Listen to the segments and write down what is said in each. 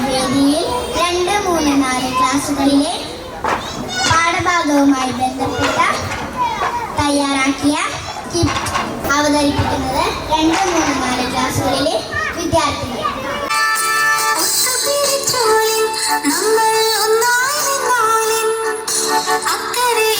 വേദിയിൽ രണ്ട് മൂന്ന് നാല് ക്ലാസ്സുകളിലെ പാഠഭാഗവുമായി ബന്ധപ്പെട്ട തയ്യാറാക്കിയ കിറ്റ് അവതരിപ്പിക്കുന്നത് രണ്ട് മൂന്ന് നാല് ക്ലാസ്സുകളിലെ വിദ്യാർത്ഥികൾ. നമ്മൾ ഒന്നായി അക്കരെ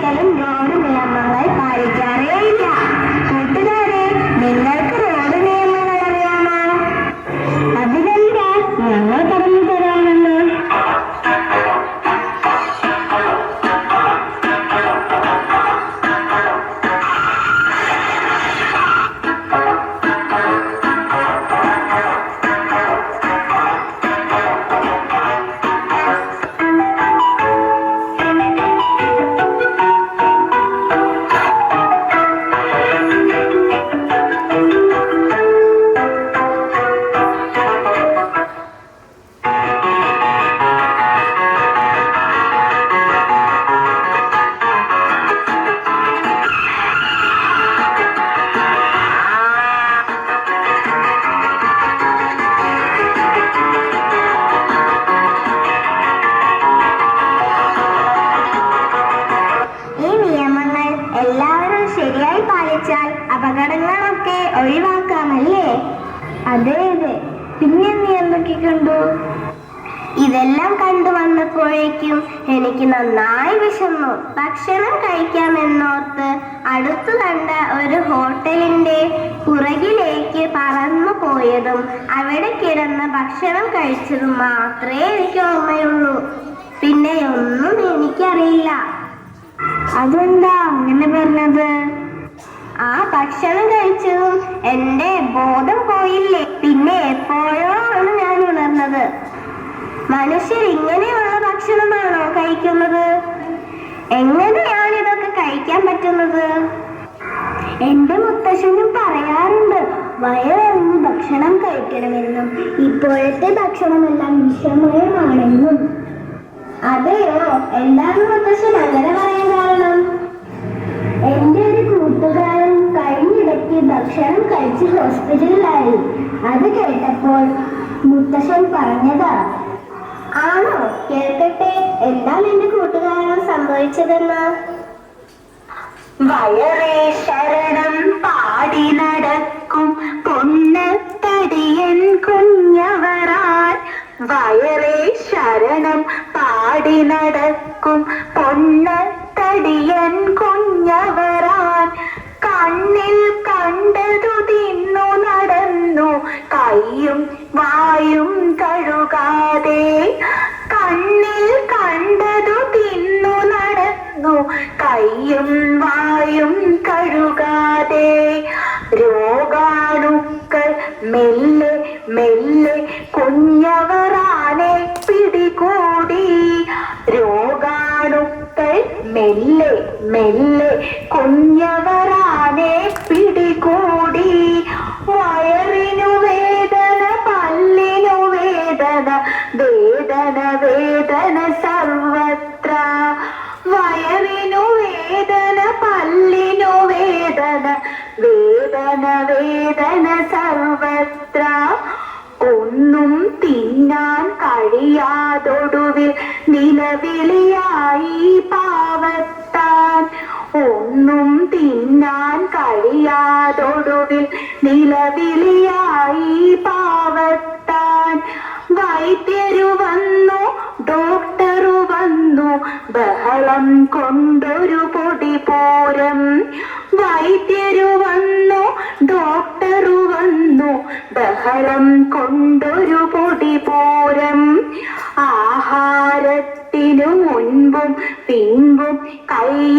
gelin ya. ശരിയായി പാലിച്ചാൽ അപകടങ്ങളൊക്കെ ഒഴിവാക്കാമല്ലേ? അതെ അതെ. പിന്നെ നീ എന്തൊക്കെ കണ്ടു? ഇതെല്ലാം കണ്ടു വന്നപ്പോഴേക്കും എനിക്ക് നന്നായി വിശന്നു. ഭക്ഷണം കഴിക്കാമെന്നോർത്ത് അടുത്തു കണ്ട ഒരു ഹോട്ടലിന്റെ പുറകിലേക്ക് പറന്നു പോയതും അവിടെ കിടന്ന് ഭക്ഷണം കഴിച്ചതും മാത്രമേ എനിക്ക് ഓർമ്മയുള്ളൂ. പിന്നെ ഒന്നും എനിക്കറിയില്ല. അതെന്താ അങ്ങനെ പറഞ്ഞത്? ആ ഭക്ഷണം കഴിച്ചു. എന്റെ ബോധം പോയില്ലേ? പിന്നെ എപ്പോഴോ ആണ് ഞാൻ ഉണർന്നത്. മനുഷ്യർ ഇങ്ങനെയുള്ള ഭക്ഷണമാണോ കഴിക്കുന്നത്? എങ്ങനെയാണ് ഇതൊക്കെ കഴിക്കാൻ പറ്റുന്നത്? എന്റെ മുത്തശ്ശനും പറയാറുണ്ട് വയറിറങ്ങി ഭക്ഷണം കഴിക്കണമെന്നും ഇപ്പോഴത്തെ ഭക്ഷണമെല്ലാം വിഷമയമാണെന്നും. അതെയോ? എന്താണ് മുത്തശ്ശൻ അങ്ങനെ പറയാൻ കാരണം? എന്റെ ഒരു കൂട്ടുകാരൻ ഭക്ഷണം കഴിച്ച് ഹോസ്പിറ്റലിലായി. അത് കേട്ടപ്പോൾ മുത്തശ്ശൻ പറഞ്ഞതാ ആണോ? കേൾക്കട്ടെ. എന്താണ് എന്റെ കൂട്ടുകാരൻ സംഭവിച്ചതെന്ന്? വയറേ ശരണം പാടി നടക്കും. പൊന്നത്തടിയൻ കുഞ്ഞവരാൻ വയറേ ശരണം പാടി നടക്കും. പൊന്നത്തടിയൻ കുഞ്ഞവരാൻ കണ്ണിൽ കണ്ടതു തിന്നു നടന്നു. കൈയും വായും കഴുകാതെ കണ്ണിൽ കണ്ടതു തിന്നു നടന്നു. കൈയും വായും കഴുകാതെ രോഗാണുക്കൾ മെല്ലെ മെല്ലെ കുഞ്ഞവറാനെ പിടികൂടി. രോഗാണുക്കൾ മെല്ലെ മെല്ലെ കുഞ്ഞവറാനെ വേദന സർവത്ര. വയറിനു വേദന പല്ലിനു വേദന വേദന വേദന സർവത്ര. ഒന്നും തിന്നാൻ കഴിയാതൊടുവിൽ നിലവിളിയായി പാവത്താൻ. ഒന്നും തിന്നാൻ കഴിയാതൊടുവിൽ നിലവിളിയായി പാവത്താൻ. വൈദ്യരു വന്നു ഡോക്ടറു വന്നു. ബഹളം കൊണ്ടൊരു പൊടി പോരം. വൈദ്യരു വന്നു ഡോക്ടറു വന്നു. ബഹളം കൊണ്ടൊരു പൊടി പോരം. ആഹാരത്തിനു മുൻപും പിൻപും കൈയും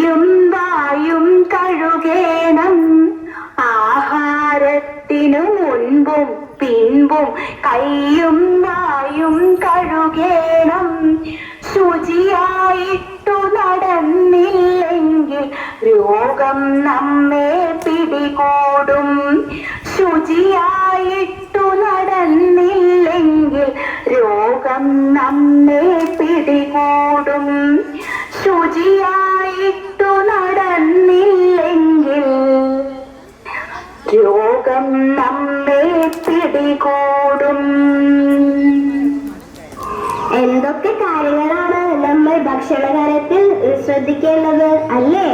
പിൻപും കൈയും നായും കഴുകേണം. ശുചിയായിട്ടു നടന്നില്ലെങ്കിൽ രോഗം നമ്മെ പിടികൂടും. ശുചിയായിട്ടു നടന്നില്ലെങ്കിൽ രോഗം നമ്മെ പിടികൂടും. ശുചിയായിട്ടു നമ്മൾ ഭക്ഷണകാര്യത്തിൽ ശ്രദ്ധിക്കേണ്ടത് അല്ലേ?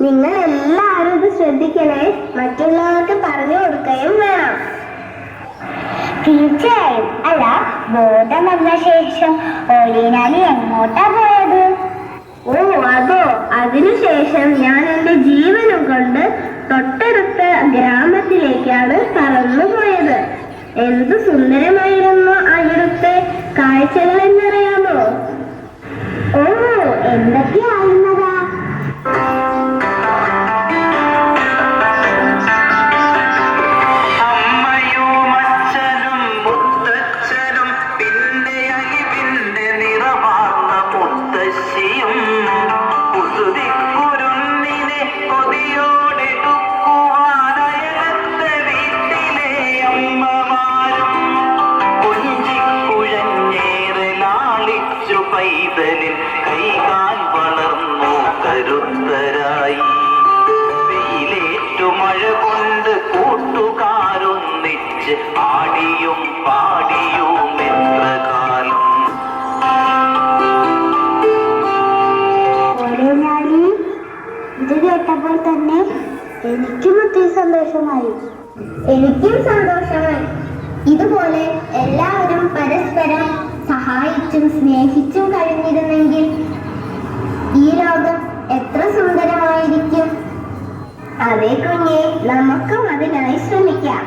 നിങ്ങൾ എല്ലാവരും ഇത് ശ്രദ്ധിക്കണേ. മറ്റുള്ളവർക്ക് പറഞ്ഞു കൊടുക്കുകയും വേണം. തീർച്ചയായും. അല്ല ബോധം വന്ന ശേഷം ഓലീനാലി എങ്ങോട്ടാ പോയത്? ഓ അതോ അതിനുശേഷം ഞാൻ എന്റെ ജീവനും കൊണ്ട് തൊട്ടടുത്ത ഗ്രാമത്തിലേക്കാണ് പറന്നു പോയത് എന്ത് സുന്ദരമായിരുന്നു സന്തോഷമായി. എനിക്കും സന്തോഷമായി. ഇതുപോലെ എല്ലാവരും പരസ്പരം സഹായിച്ചും സ്നേഹിച്ചും കഴിഞ്ഞിരുന്നെങ്കിൽ ഈ ലോകം എത്ര സുന്ദരമായിരിക്കും. അതെ കുഞ്ഞെ നമുക്കും അതിനായി ശ്രമിക്കാം.